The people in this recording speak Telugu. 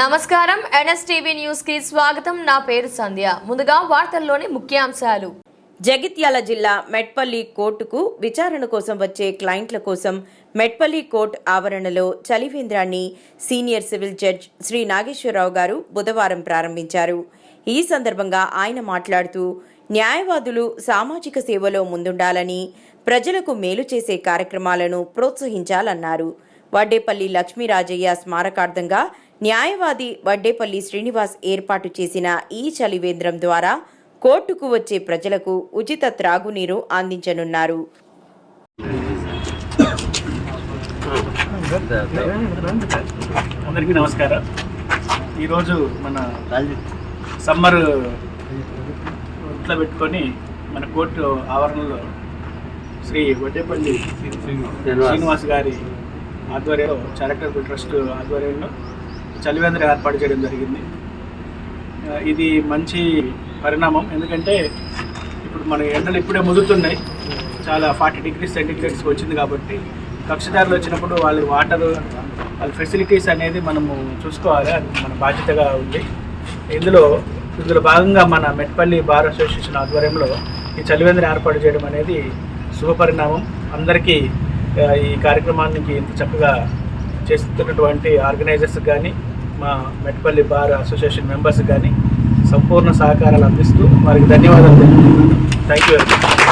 నమస్కారం. ఎన్ఎస్టీవీ న్యూస్కి స్వాగతం. నా పేరు సంధ్య. ముందుగా వార్తల్లోని ముఖ్యాంశాలు. జగిత్యాల జిల్లా మెట్పల్లి కోర్టుకు విచారణ కోసం వచ్చే క్లయింట్ల కోసం మెట్పల్లి కోర్టు ఆవరణలో చలివేంద్రాన్ని senior civil judge Shri Nageswararao గారు బుధవారం ప్రారంభించారు. ఈ సందర్భంగా ఆయన మాట్లాడుతూ న్యాయవాదులు సామాజిక సేవలో ముందుండాలని ప్రజలకు మేలు చేసే కార్యక్రమాలను ప్రోత్సహించాలన్నారు. వడ్డేపల్లి లక్ష్మీరాజయ్య స్మారకార్థంగా న్యాయవాది వడ్డేపల్లి శ్రీనివాస్ ఏర్పాటు చేసిన ఈ చలివేంద్రం ద్వారా కోర్టుకు వచ్చే ప్రజలకు ఉచిత త్రాగునీరు అందించనున్నారు. అందరికీ నమస్కారం. ఈరోజు మన సమ్మర్ ఇంట్లో పెట్టుకొని మన కోర్టు ఆవరణలో శ్రీ వడ్డేపల్లి శ్రీనివాస్ గారి ఆధ్వర్యంలో చారిటబుల్ ట్రస్ట్ ఆధ్వర్యంలో చలివేంద్ర ఏర్పాటు చేయడం జరిగింది. ఇది మంచి పరిణామం. ఎందుకంటే ఇప్పుడు మన ఎండలు ఇప్పుడే ముదుతున్నాయి చాలా ఫార్టీ డిగ్రీస్ సెంటిగ్రేడ్స్కి వచ్చింది కాబట్టి కక్షదారులు వచ్చినప్పుడు వాళ్ళ వాటర్ వాళ్ళ ఫెసిలిటీస్ అనేది మనము చూసుకోవాలి. అది మన బాధ్యతగా ఉంది. ఇందులో ఇందులో భాగంగా మన మెట్పల్లి బార్ అసోసియేషన్ ఆధ్వర్యంలో ఈ చలివేంద్ర ఏర్పాటు చేయడం అనేది శుభపరిణామం. అందరికీ ఈ కార్యక్రమానికి ఇంత చక్కగా చేస్తున్నటువంటి ఆర్గనైజర్స్ కానీ మా మెట్పల్లి బార్ అసోసియేషన్ మెంబర్స్ కానీ సంపూర్ణ సహకారాలు అందిస్తూ వారికి ధన్యవాదాలు థ్యాంక్ యూ వెరీ మచ్